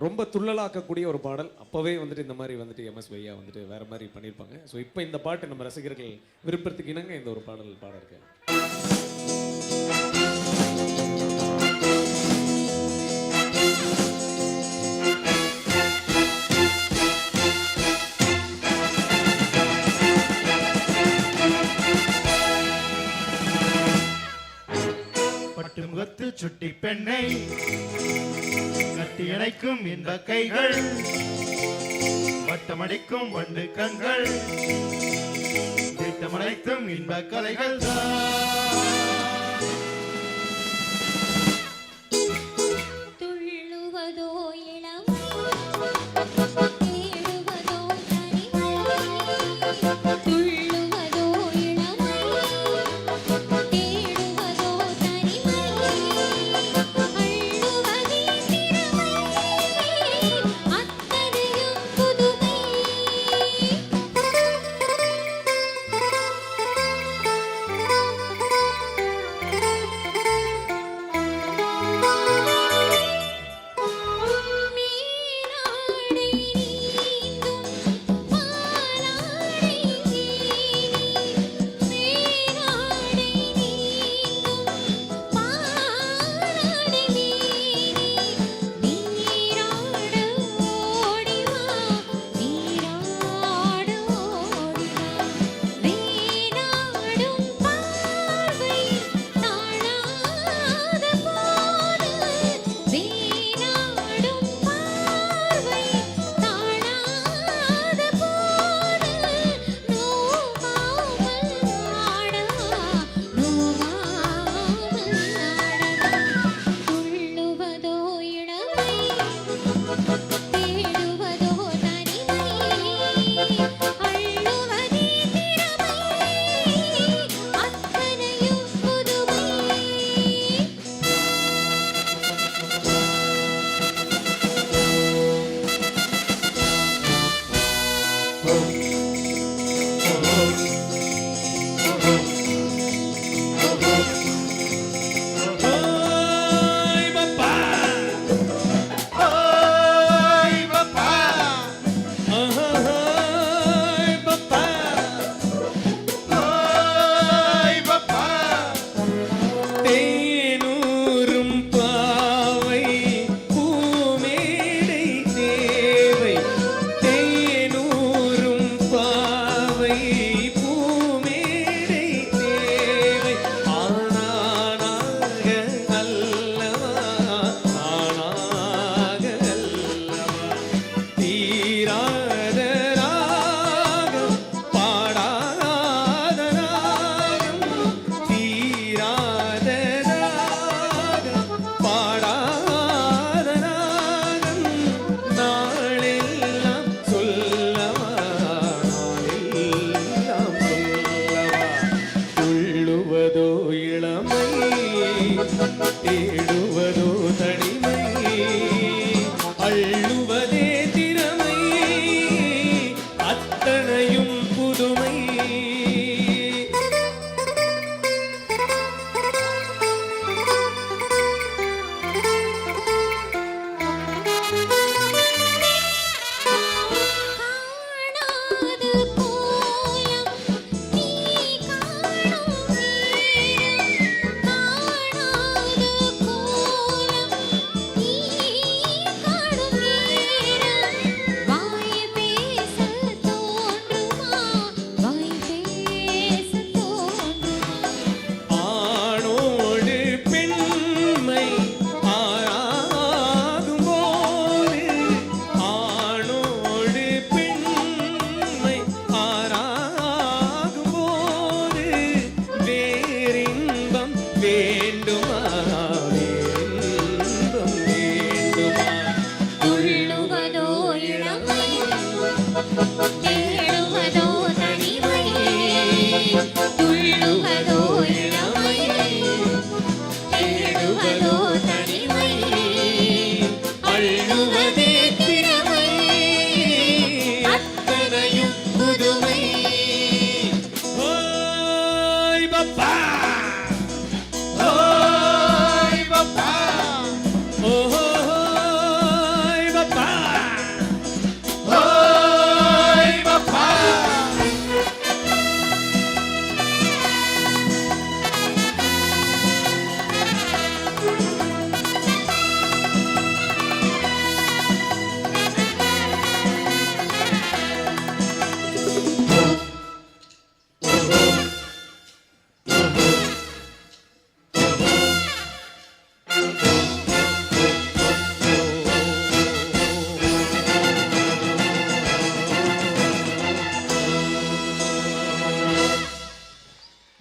ரொம்ப துள்ளலாக்கக்கூடிய ஒரு பாடல். அப்போவே வந்துட்டு இந்த மாதிரி வந்துட்டு எம்எஸ் வையா வந்துட்டு வேறு மாதிரி பண்ணியிருப்பாங்க ஸோ இப்போ இந்த பாட்டு நம்ம ரசிகர்கள் விருப்பத்துக்கு இணங்க இந்த ஒரு பாடல் பாட இருக்கு கருத்து சுட்டி பெண்ணை கட்டி இணைக்கும் இந்த கைகள் வட்டமடிக்கும் வண்டு கண்கள் திட்டமடைத்தும் இன்ப கலைகள் தான். Thank you.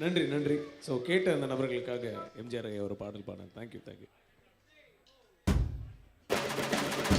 நன்றி நன்றி. ஸோ கேட்ட அந்த நபர்களுக்காக எம்ஜிஆர் ஐயா ஒரு பாடல் பாடுறேன் தேங்க்யூ தேங்க்யூ